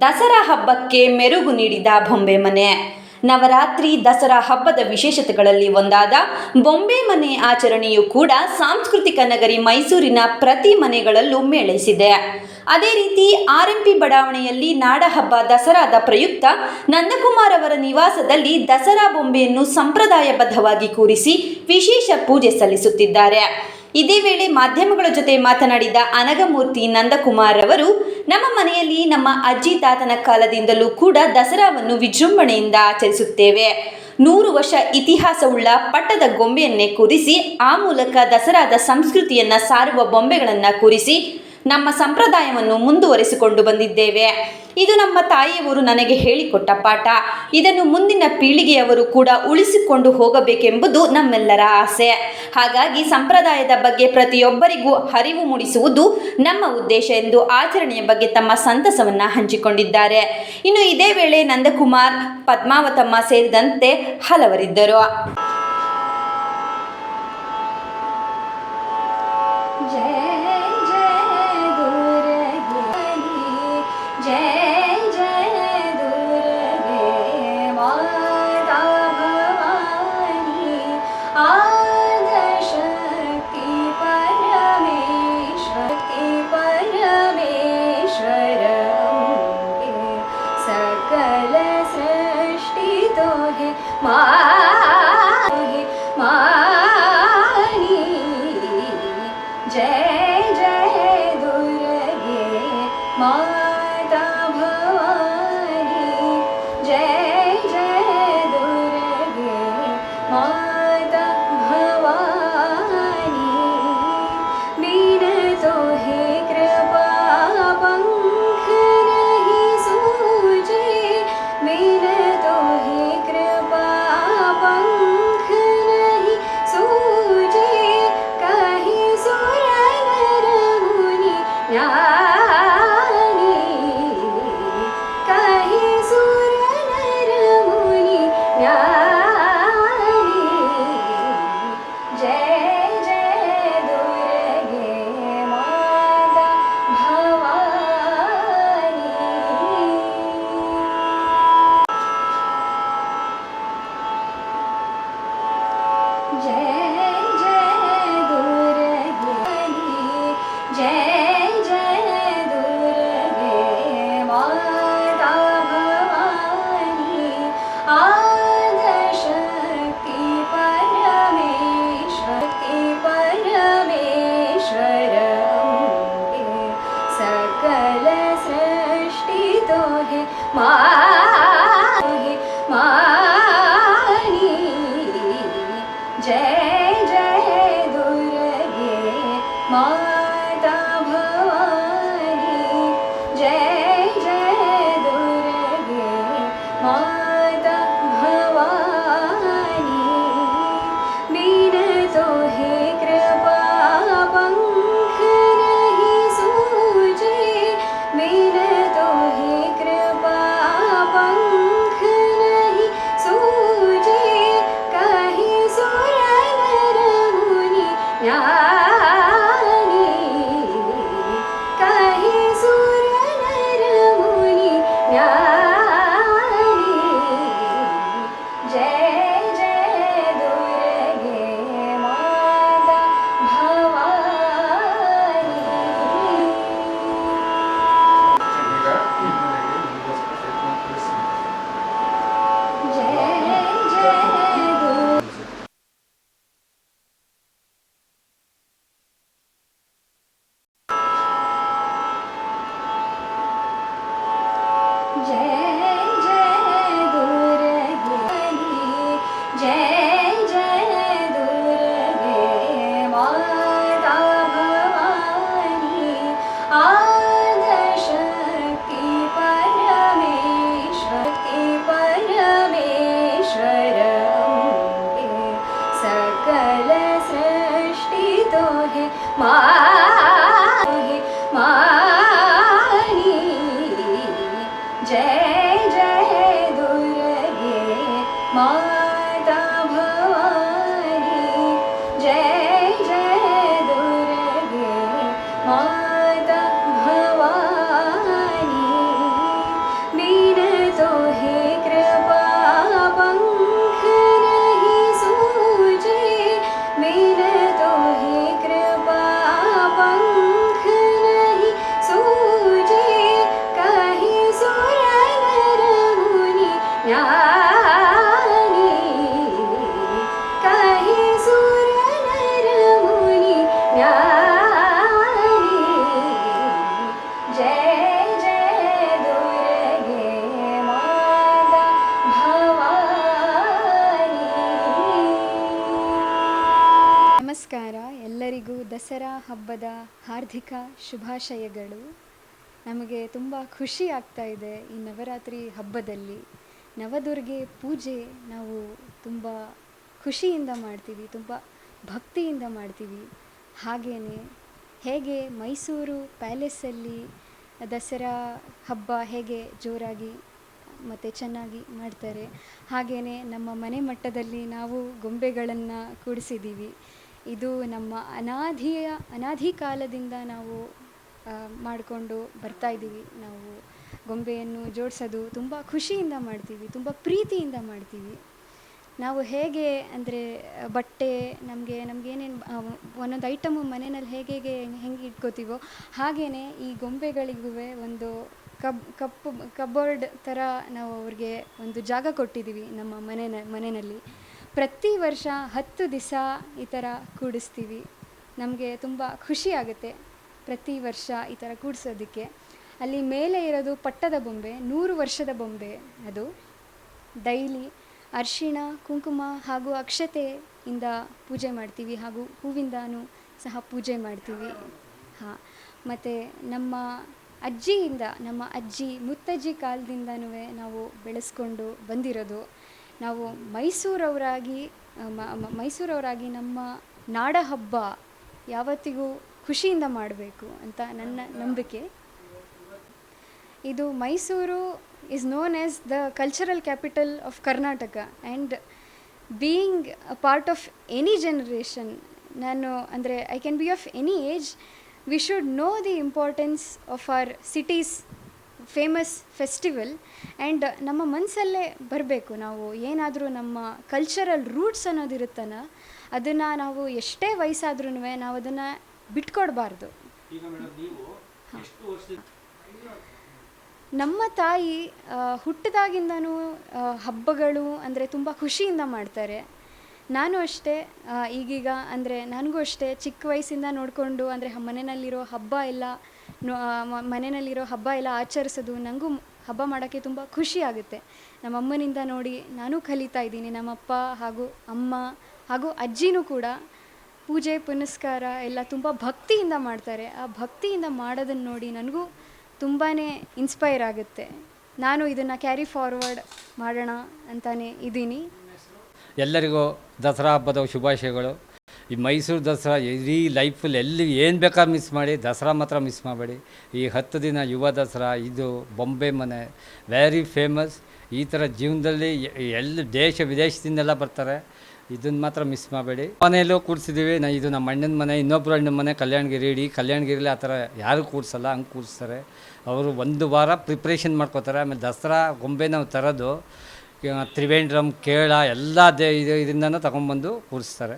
ದಸರಾ ಹಬ್ಬಕ್ಕೆ ಮೆರುಗು ನೀಡಿದ ಬೊಂಬೆ ಮನೆ. ನವರಾತ್ರಿ ದಸರಾ ಹಬ್ಬದ ವಿಶೇಷತೆಗಳಲ್ಲಿ ಒಂದಾದ ಬೊಂಬೆ ಮನೆ ಆಚರಣೆಯು ಕೂಡ ಸಾಂಸ್ಕೃತಿಕ ನಗರಿ ಮೈಸೂರಿನ ಪ್ರತಿ ಮನೆಗಳಲ್ಲೂ ಮೇಳೈಸಿದೆ. ಅದೇ ರೀತಿ ಆರ್ ಎಂ ಪಿ ಬಡಾವಣೆಯಲ್ಲಿ ನಾಡಹಬ್ಬ ದಸರಾದ ಪ್ರಯುಕ್ತ ನಂದಕುಮಾರ್ ಅವರ ನಿವಾಸದಲ್ಲಿ ದಸರಾ ಬೊಂಬೆಯನ್ನು ಸಂಪ್ರದಾಯಬದ್ಧವಾಗಿ ಕೂರಿಸಿ ವಿಶೇಷ ಪೂಜೆ ಸಲ್ಲಿಸುತ್ತಿದ್ದಾರೆ. ಇದೇ ವೇಳೆ ಮಾಧ್ಯಮಗಳ ಜೊತೆ ಮಾತನಾಡಿದ ಅನಗಮೂರ್ತಿ ನಂದಕುಮಾರ್ ಅವರು, ನಮ್ಮ ಮನೆಯಲ್ಲಿ ನಮ್ಮ ಅಜ್ಜಿ ತಾತನ ಕಾಲದಿಂದಲೂ ಕೂಡ ದಸರಾವನ್ನು ವಿಜೃಂಭಣೆಯಿಂದ ಆಚರಿಸುತ್ತೇವೆ. ನೂರು ವರ್ಷ ಇತಿಹಾಸವುಳ್ಳ ಪಟ್ಟದ ಗೊಂಬೆಯನ್ನೇ ಕೂರಿಸಿ, ಆ ಮೂಲಕ ದಸರಾದ ಸಂಸ್ಕೃತಿಯನ್ನ ಸಾರುವ ಬೊಂಬೆಗಳನ್ನು ಕೂರಿಸಿ, ನಮ್ಮ ಸಂಪ್ರದಾಯವನ್ನು ಮುಂದುವರಿಸಿಕೊಂಡು ಬಂದಿದ್ದೇವೆ. ಇದು ನಮ್ಮ ತಾಯಿಯವರು ನನಗೆ ಹೇಳಿಕೊಟ್ಟ ಪಾಠ. ಇದನ್ನು ಮುಂದಿನ ಪೀಳಿಗೆಯವರು ಕೂಡ ಉಳಿಸಿಕೊಂಡು ಹೋಗಬೇಕೆಂಬುದು ನಮ್ಮೆಲ್ಲರ ಆಸೆ. ಹಾಗಾಗಿ ಸಂಪ್ರದಾಯದ ಬಗ್ಗೆ ಪ್ರತಿಯೊಬ್ಬರಿಗೂ ಅರಿವು ಮೂಡಿಸುವುದು ನಮ್ಮ ಉದ್ದೇಶ ಎಂದು ಆಚರಣೆಯ ಬಗ್ಗೆ ತಮ್ಮ ಸಂತಸವನ್ನು ಹಂಚಿಕೊಂಡಿದ್ದಾರೆ. ಇನ್ನು ಇದೇ ವೇಳೆ ನಂದಕುಮಾರ್, ಪದ್ಮಾವತಮ್ಮ ಸೇರಿದಂತೆ ಹಲವರಿದ್ದರು. जय जय दुर्गे माता ದಸರಾ ಹಬ್ಬದ ಹಾರ್ದಿಕ ಶುಭಾಶಯಗಳು. ನಮಗೆ ತುಂಬ ಖುಷಿ ಆಗ್ತಾ ಇದೆ ಈ ನವರಾತ್ರಿ ಹಬ್ಬದಲ್ಲಿ. ನವದುರ್ಗೆ ಪೂಜೆ ನಾವು ತುಂಬ ಖುಷಿಯಿಂದ ಮಾಡ್ತೀವಿ, ತುಂಬ ಭಕ್ತಿಯಿಂದ ಮಾಡ್ತೀವಿ. ಹಾಗೆಯೇ ಹೇಗೆ ಮೈಸೂರು ಪ್ಯಾಲೇಸಲ್ಲಿ ದಸರಾ ಹಬ್ಬ ಹೇಗೆ ಜೋರಾಗಿ ಮತ್ತು ಚೆನ್ನಾಗಿ ಮಾಡ್ತಾರೆ. ಹಾಗೆಯೇ ನಮ್ಮ ಮನೆ ಮಟ್ಟದಲ್ಲಿ ನಾವು ಗೊಂಬೆಗಳನ್ನು ಕೂಡಿಸಿದ್ದೀವಿ. ಇದು ನಮ್ಮ ಅನಾದಿಯ ಅನಾದಿ ಕಾಲದಿಂದ ನಾವು ಮಾಡಿಕೊಂಡು ಬರ್ತಾ ಇದ್ದೀವಿ. ನಾವು ಗೊಂಬೆಯನ್ನು ಜೋಡಿಸೋದು ತುಂಬ ಖುಷಿಯಿಂದ ಮಾಡ್ತೀವಿ, ತುಂಬ ಪ್ರೀತಿಯಿಂದ ಮಾಡ್ತೀವಿ. ನಾವು ಹೇಗೆ ಅಂದರೆ, ಬಟ್ಟೆ ನಮಗೆ ನಮಗೇನೇನು ಒಂದೊಂದು ಐಟಮು ಮನೆಯಲ್ಲಿ ಹೇಗೆ ಹೇಗೆ, ಹೆಂಗೆ ಇಟ್ಕೋತೀವೋ ಹಾಗೆಯೇ ಈ ಗೊಂಬೆಗಳಿಗೂ ಒಂದು ಕಬ್, ಕಪ್ಪು, ಕಬೋರ್ಡ್ ಥರ ನಾವು ಅವ್ರಿಗೆ ಒಂದು ಜಾಗ ಕೊಟ್ಟಿದ್ದೀವಿ ನಮ್ಮ ಮನೆಯ ಮನೆಯಲ್ಲಿ. ಪ್ರತಿ ವರ್ಷ ಹತ್ತು ದಿವಸ ಈ ಥರ ಕೂಡಿಸ್ತೀವಿ. ನಮಗೆ ತುಂಬ ಖುಷಿ ಆಗುತ್ತೆ ಪ್ರತಿ ವರ್ಷ ಈ ಥರ ಕೂಡಿಸೋದಕ್ಕೆ. ಅಲ್ಲಿ ಮೇಲೆ ಇರೋದು ಪಟ್ಟದ ಬೊಂಬೆ, ನೂರು ವರ್ಷದ ಬೊಂಬೆ ಅದು. ಡೈಲಿ ಅರಿಶಿಣ, ಕುಂಕುಮ ಹಾಗೂ ಅಕ್ಷತೆಯಿಂದ ಪೂಜೆ ಮಾಡ್ತೀವಿ ಹಾಗೂ ಹೂವಿಂದನೂ ಸಹ ಪೂಜೆ ಮಾಡ್ತೀವಿ. ಹಾಂ, ಮತ್ತು ನಮ್ಮ ಅಜ್ಜಿಯಿಂದ, ನಮ್ಮ ಅಜ್ಜಿ ಮುತ್ತಜ್ಜಿ ಕಾಲದಿಂದನೂ ನಾವು ಬೆಳೆಸ್ಕೊಂಡು ಬಂದಿರೋದು. ನಾವು ಮೈಸೂರವರಾಗಿ ಮೈಸೂರವರಾಗಿ ನಮ್ಮ ನಾಡ ಹಬ್ಬ ಯಾವತ್ತಿಗೂ ಖುಷಿಯಿಂದ ಮಾಡಬೇಕು ಅಂತ ನನ್ನ ನಂಬಿಕೆ. ಇದು Mysuru is known as the cultural capital of Karnataka and being a part of any generation ನಾನು ಅಂದರೆ I can be of any age we should know the importance of our cities famous festival and ನಮ್ಮ ಮನಸ್ಸಲ್ಲೇ ಬರಬೇಕು. ನಾವು ಏನಾದರೂ ನಮ್ಮ cultural roots ಅನ್ನೋದಿರುತ್ತಲ್ಲ ಅದನ್ನು ನಾವು ಎಷ್ಟೇ ವಯಸ್ಸಾದ್ರೂ ನಾವು ಅದನ್ನು ಬಿಟ್ಕೊಡ್ಬಾರ್ದು. ನಮ್ಮ ತಾಯಿ ಹುಟ್ಟದಾಗಿಂದನೂ ಹಬ್ಬಗಳು ಅಂದರೆ ತುಂಬ ಖುಷಿಯಿಂದ ಮಾಡ್ತಾರೆ. ನಾನು ಅಷ್ಟೇ ಈಗೀಗ ಅಂದರೆ ನನಗೂ ಅಷ್ಟೇ ಚಿಕ್ಕ ವಯಸ್ಸಿಂದ ನೋಡಿಕೊಂಡು ಅಂದರೆ ಮನೆಯಲ್ಲಿರೋ ಹಬ್ಬ ಎಲ್ಲ ಮನೆಯಲ್ಲಿರೋ ಹಬ್ಬ ಎಲ್ಲ ಆಚರಿಸೋದು ನನಗೂ ಹಬ್ಬ ಮಾಡೋಕ್ಕೆ ತುಂಬ ಖುಷಿ ಆಗುತ್ತೆ. ನಮ್ಮ ಅಮ್ಮನಿಂದ ನೋಡಿ ನಾನು ಕಲಿತಾ ಇದ್ದೀನಿ. ನಮ್ಮಪ್ಪ ಹಾಗೂ ಅಮ್ಮ ಹಾಗೂ ಅಜ್ಜಿನೂ ಕೂಡ ಪೂಜೆ, ಪುನಸ್ಕಾರ ಎಲ್ಲ ತುಂಬ ಭಕ್ತಿಯಿಂದ ಮಾಡ್ತಾರೆ. ಆ ಭಕ್ತಿಯಿಂದ ಮಾಡೋದನ್ನು ನೋಡಿ ನನಗೂ ತುಂಬಾ ಇನ್ಸ್ಪೈರ್ ಆಗುತ್ತೆ. ನಾನು ಇದನ್ನು ಕ್ಯಾರಿ ಫಾರ್ವರ್ಡ್ ಮಾಡೋಣ ಅಂತಲೇ ಇದ್ದೀನಿ. ಎಲ್ಲರಿಗೂ ದಸರಾ ಹಬ್ಬದ ಶುಭಾಶಯಗಳು. ಈ ಮೈಸೂರು ದಸರಾ ಇಡೀ ಲೈಫಲ್ಲಿ ಎಲ್ಲಿ ಏನು ಬೇಕಾದ್ರೂ ಮಿಸ್ ಮಾಡಿ, ದಸರಾ ಮಾತ್ರ ಮಿಸ್ ಮಾಡಬೇಡಿ. ಈ ಹತ್ತು ದಿನ ಯುವ ದಸರಾ, ಇದು ಬೊಂಬೆ ಮನೆ ವೆರಿ ಫೇಮಸ್ ಈ ಥರ ಜೀವನದಲ್ಲಿ ಎಲ್ಲಿ ದೇಶ ವಿದೇಶದಿಂದೆಲ್ಲ ಬರ್ತಾರೆ ಇದನ್ನು ಮಾತ್ರ ಮಿಸ್ ಮಾಡಬೇಡಿ. ಮನೆಯಲ್ಲೂ ಕೂರಿಸಿದ್ದೀವಿ ನಾ, ಇದು ನಮ್ಮ ಅಣ್ಣನ ಮನೆ ಇನ್ನೊಬ್ಬರು ಅಣ್ಣನ ಮನೆ, ಕಲ್ಯಾಣಗಿರಿ ಇಡೀ ಕಲ್ಯಾಣಗಿರಿಲಿ ಆ ಥರ ಯಾರು ಕೂರಿಸಲ್ಲ, ಹಂಗೆ ಕೂರಿಸ್ತಾರೆ. ಅವರು ಒಂದು ವಾರ ಪ್ರಿಪ್ರೇಷನ್ ಮಾಡ್ಕೋತಾರೆ, ಆಮೇಲೆ ದಸರಾ ಗೊಂಬೆ ನಾವು ತರೋದು ತ್ರಿವೇಂದ್ರಂ, ಕೇರಳ, ಎಲ್ಲ ದೇ, ಇದು, ಇದರಿಂದನೂ ತಗೊಂಬಂದು ಕೂರಿಸ್ತಾರೆ.